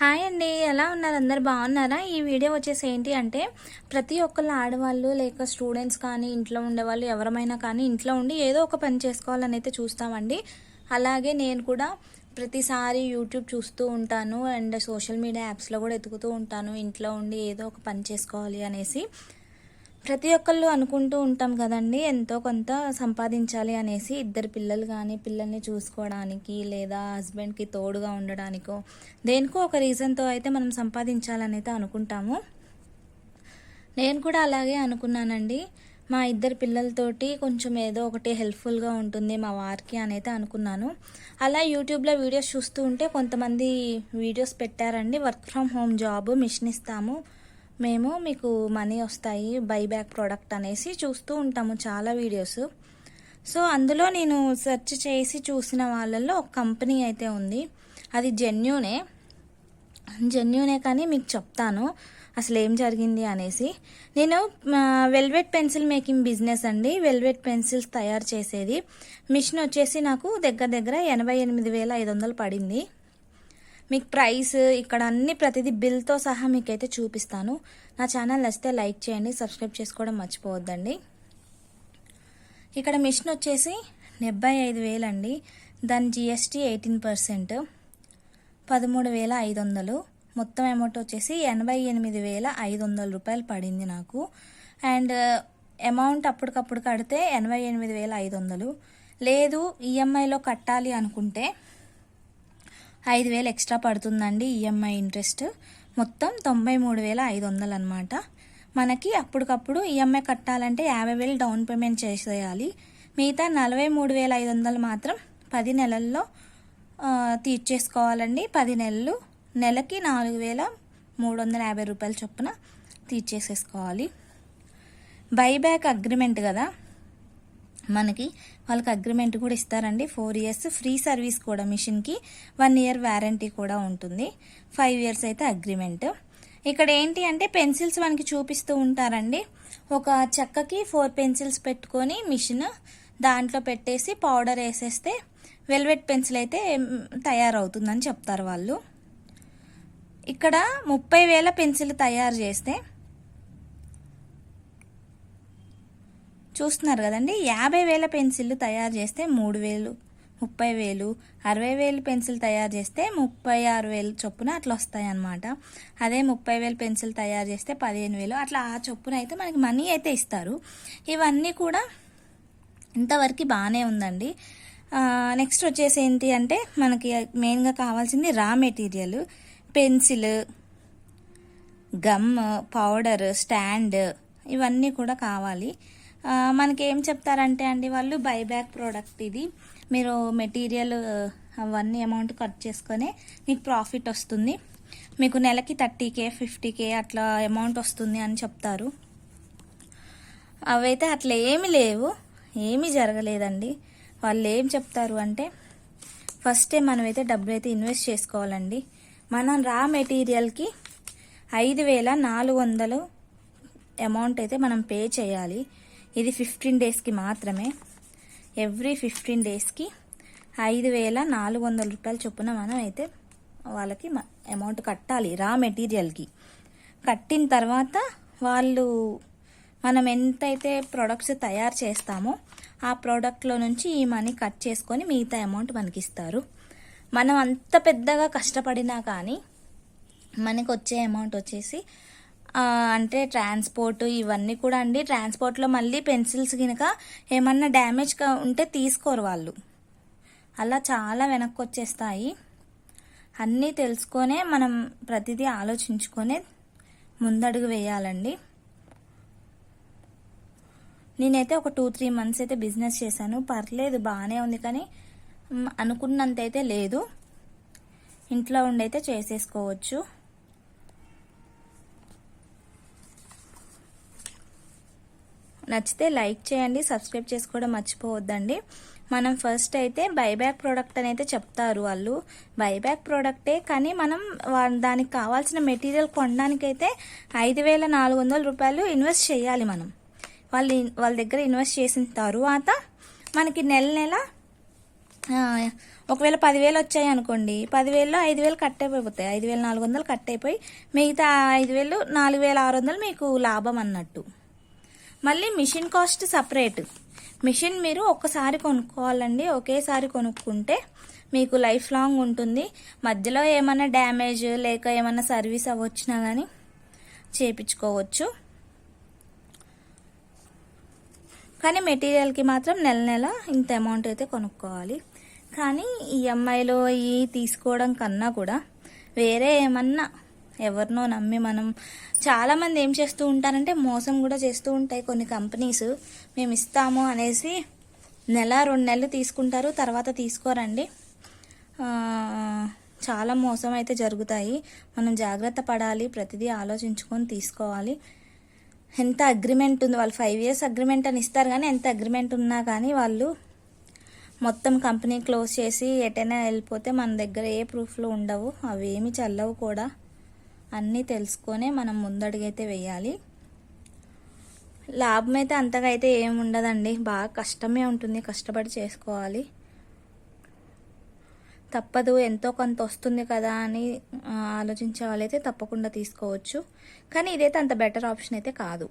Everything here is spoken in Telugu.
హాయ్ అండి ఎలా ఉన్నారు? అందరు బాగున్నారా? ఈ వీడియో వచ్చేసి ఏంటి అంటే ప్రతి ఒక్కళ్ళు ఆడవాళ్ళు లేక స్టూడెంట్స్ కానీ ఇంట్లో ఉండేవాళ్ళు ఎవరమైనా కానీ ఇంట్లో ఉండి ఏదో ఒక పని చేసుకోవాలని అయితే చూస్తామండి. అలాగే నేను కూడా ప్రతిసారి యూట్యూబ్ చూస్తూ ఉంటాను అండ్ సోషల్ మీడియా యాప్స్లో కూడా ఎతుకుతూ ఉంటాను ఇంట్లో ఉండి ఏదో ఒక పని చేసుకోవాలి అనేసి. ప్రతి ఒక్కళ్ళు అనుకుంటూ ఉంటాం కదండి ఎంతో కొంత సంపాదించాలి అనేసి ఇద్దరు పిల్లలు కానీ పిల్లల్ని చూసుకోవడానికి లేదా హస్బెండ్కి తోడుగా ఉండడానికో దేనికో ఒక రీజన్తో అయితే మనం సంపాదించాలని అయితే అనుకుంటాము. నేను కూడా అలాగే అనుకున్నానండి. మా ఇద్దరు పిల్లలతోటి కొంచెం ఏదో ఒకటి హెల్ప్ఫుల్గా ఉంటుంది మా వారికి అని అయితే అనుకున్నాను. అలా యూట్యూబ్లో వీడియోస్ చూస్తూ ఉంటే కొంతమంది వీడియోస్ పెట్టారండి. Work from home job machine ఇస్తాము. మేము మీకు మనీ వస్తాయి బైబ్యాక్ ప్రోడక్ట్ అనేసి చూస్తూ ఉంటాము చాలా వీడియోస్ సో అందులో నేను సెర్చ్ చేసి చూసిన వాళ్ళల్లో ఒక కంపెనీ అయితే ఉంది. అది జెన్యూనే జెన్యూనే కానీ మీకు చెప్తాను అసలు ఏం జరిగింది అనేసి. నేను వెల్వెట్ పెన్సిల్ మేకింగ్ బిజినెస్ అండి. వెల్వెట్ పెన్సిల్స్ తయారు చేసేది. మిషన్ వచ్చేసి నాకు దగ్గర దగ్గర ఎనభై ఎనిమిది వేల ఐదు వందలు పడింది. మీకు ప్రైస్ ఇక్కడ అన్ని ప్రతిదీ బిల్తో సహా మీకైతే చూపిస్తాను. నా ఛానల్ నచ్చితే లైక్ చేయండి సబ్స్క్రైబ్ చేసుకోవడం మర్చిపోవద్దండి. ఇక్కడ మిషన్ వచ్చేసి డెబ్బై ఐదు వేలండి దాని జిఎస్టీ ఎయిటీన్ పర్సెంట్ పదమూడు వేల ఐదు వందలు. మొత్తం అమౌంట్ వచ్చేసి ఎనభై ఎనిమిది వేల ఐదు వందల రూపాయలు పడింది నాకు. అండ్ అమౌంట్ అప్పటికప్పుడు కడితే ఎనభై ఎనిమిది వేల ఐదు వందలు. లేదు ఈఎంఐలో కట్టాలి అనుకుంటే ఐదు వేలు ఎక్స్ట్రా పడుతుందండి ఈఎంఐ ఇంట్రెస్ట్. మొత్తం తొంభై మూడు వేల ఐదు వందలు అనమాట మనకి అప్పటికప్పుడు ఈఎంఐ కట్టాలంటే యాభై వేలు డౌన్ పేమెంట్ చేసేయాలి. మిగతా నలభై మూడు వేల ఐదు వందలు మాత్రం పది నెలల్లో తీర్చేసుకోవాలండి. పది నెలలు నెలకి నాలుగు వేల మూడు వందల యాభై రూపాయల చొప్పున తీర్చేసేసుకోవాలి. బైబ్యాక్ అగ్రిమెంట్ కదా? మనకి వాళ్ళకి అగ్రిమెంట్ కూడా ఇస్తారండి. ఫోర్ ఇయర్స్ ఫ్రీ సర్వీస్ కూడా మిషన్కి. వన్ ఇయర్ వ్యారంటీ కూడా ఉంటుంది. ఫైవ్ ఇయర్స్ అయితే అగ్రిమెంట్ ఇక్కడ ఏంటి అంటే పెన్సిల్స్ మనకి చూపిస్తూ ఉంటారండి. ఒక చెక్కకి ఫోర్ పెన్సిల్స్ పెట్టుకొని మిషన్ దాంట్లో పెట్టేసి పౌడర్ వేసేస్తే వెల్వెట్ పెన్సిల్ అయితే తయారవుతుందని చెప్తారు వాళ్ళు. ఇక్కడ ముప్పై వేల పెన్సిల్ తయారు చేస్తే చూస్తున్నారు కదండి. యాభై వేల పెన్సిల్ తయారు చేస్తే మూడు వేలు ముప్పై వేలు అరవై వేలు పెన్సిల్ తయారు చేస్తే ముప్పై ఆరు వేలు చొప్పున అట్లా వస్తాయి అనమాట అదే ముప్పై వేలు పెన్సిల్ తయారు చేస్తే పదిహేను వేలు అట్లా ఆ చొప్పున అయితే మనకి మనీ అయితే ఇస్తారు. ఇవన్నీ కూడా ఇంతవరకు బాగానే ఉందండి. నెక్స్ట్ వచ్చేసి ఏంటి అంటే మనకి మెయిన్గా కావాల్సింది raw material pencil gum powder stand ఇవన్నీ కూడా కావాలి. మనకి ఏం చెప్తారంటే అండి వాళ్ళు బైబ్యాక్ ప్రోడక్ట్ ఇది. మీరు మెటీరియల్ అవన్నీ అమౌంట్ కట్ చేసుకొని మీకు ప్రాఫిట్ వస్తుంది. మీకు నెలకి థర్టీ కే ఫిఫ్టీ కే అట్లా అమౌంట్ వస్తుంది అని చెప్తారు. అవైతే అట్లా ఏమి లేవు ఏమీ జరగలేదండి. వాళ్ళు ఏం చెప్తారు అంటే ఫస్టే మనమైతే డబ్బులు అయితే ఇన్వెస్ట్ చేసుకోవాలండి. మనం రా మెటీరియల్కి ఐదు వేల నాలుగు వందలు అమౌంట్ అయితే మనం పే చేయాలి. ఇది ఫిఫ్టీన్ డేస్కి మాత్రమే. ఎవ్రీ ఫిఫ్టీన్ డేస్కి ఐదు వేల నాలుగు వందల రూపాయల చొప్పున మనం అయితే వాళ్ళకి అమౌంట్ కట్టాలి రా మెటీరియల్కి కట్టిన తర్వాత వాళ్ళు మనం ఎంతైతే ప్రొడక్ట్స్ తయారు చేస్తామో ఆ ప్రోడక్ట్లో నుంచి ఈ మనీ కట్ చేసుకొని మిగతా అమౌంట్ మనకి ఇస్తారు మనం అంత పెద్దగా కష్టపడినా కానీ మనకు వచ్చే అమౌంట్ వచ్చేసి అంటే ట్రాన్స్పోర్ట్ ఇవన్నీ కూడా అండి. ట్రాన్స్పోర్ట్లో మళ్ళీ పెన్సిల్స్ కనుక ఏమన్నా డ్యామేజ్ ఉంటే తీసుకోరు వాళ్ళు. అలా చాలా వెనక్కి వచ్చేస్తాయి అన్నీ తెలుసుకొనే మనం ప్రతిదీ ఆలోచించుకొనే ముందడుగు వేయాలండి. నేనైతే ఒక టూ త్రీ మంత్స్ అయితే బిజినెస్ చేశాను. పర్లేదు బాగానే ఉంది కానీ అనుకున్నంత అయితే లేదు. ఇంట్లో ఉండైతే చేసేసుకోవచ్చు. నచ్చితే లైక్ చేయండి సబ్స్క్రైబ్ చేసుకోవడం మర్చిపోవద్దండి. మనం ఫస్ట్ అయితే బైబ్యాక్ ప్రోడక్ట్ అని అయితే చెప్తారు వాళ్ళు. బైబ్యాక్ ప్రోడక్టే కానీ మనం దానికి కావాల్సిన మెటీరియల్ కొనడానికైతే ఐదు వేల నాలుగు వందల రూపాయలు ఇన్వెస్ట్ చేయాలి మనం. వాళ్ళు వాళ్ళ దగ్గర ఇన్వెస్ట్ చేసిన తరువాత మనకి నెల నెల ఒకవేళ పదివేలు వచ్చాయి అనుకోండి పదివేల్లో ఐదు వేలు కట్ అయిపోతాయి ఐదు వేలు నాలుగు వందలు కట్ అయిపోయి మిగతా ఐదు వేలు నాలుగు వేల ఆరు వందలు మీకు లాభం అన్నట్టు. మళ్ళీ మిషన్ కాస్ట్ సపరేట్. మిషన్ మీరు ఒక్కసారి కొనుక్కోవాలండి. ఒకేసారి కొనుక్కుంటే మీకు లైఫ్ లాంగ్ ఉంటుంది. మధ్యలో ఏమైనా డ్యామేజ్ లేక ఏమైనా సర్వీస్ అవ్వచ్చినా కానీ చేపించుకోవచ్చు కానీ మెటీరియల్కి మాత్రం నెల నెల ఇంత అమౌంట్ అయితే కొనుక్కోవాలి. కానీ ఈఎంఐలో ఈ తీసుకోవడం కన్నా కూడా వేరే ఏమన్నా ఎవరినో నమ్మి మనం చాలామంది ఏం చేస్తూ ఉంటారంటే మోసం కూడా చేస్తూ ఉంటాయి కొన్ని కంపెనీస్. మేము ఇస్తాము అనేసి నెల రెండు నెలలు తీసుకుంటారు తర్వాత తీసుకోరండి. చాలా మోసం అయితే జరుగుతాయి. మనం జాగ్రత్త పడాలి ప్రతిదీ ఆలోచించుకొని తీసుకోవాలి. ఎంత అగ్రిమెంట్ ఉంది వాళ్ళు ఫైవ్ ఇయర్స్ అగ్రిమెంట్ అని ఇస్తారు కానీ ఎంత అగ్రిమెంట్ ఉన్నా కానీ వాళ్ళు మొత్తం కంపెనీ క్లోజ్ చేసి ఎటైనా వెళ్ళిపోతే మన దగ్గర ఏ ప్రూఫ్లు ఉండవు అవి ఏమి చల్లవు కూడా. అన్నీ తెలుసుకొనే మనం ముందడుగైతే వేయాలి. లాభం అయితే అంతగా అయితే ఏమి ఉండదండి. బాగా కష్టమే ఉంటుంది. కష్టపడి చేసుకోవాలి. తప్పదు. ఎంతో కొంత వస్తుంది కదా అని ఆలోచించే వాళ్ళైతే తప్పకుండా తీసుకోవచ్చు. కానీ ఇదైతే అంత బెటర్ ఆప్షన్ అయితే కాదు.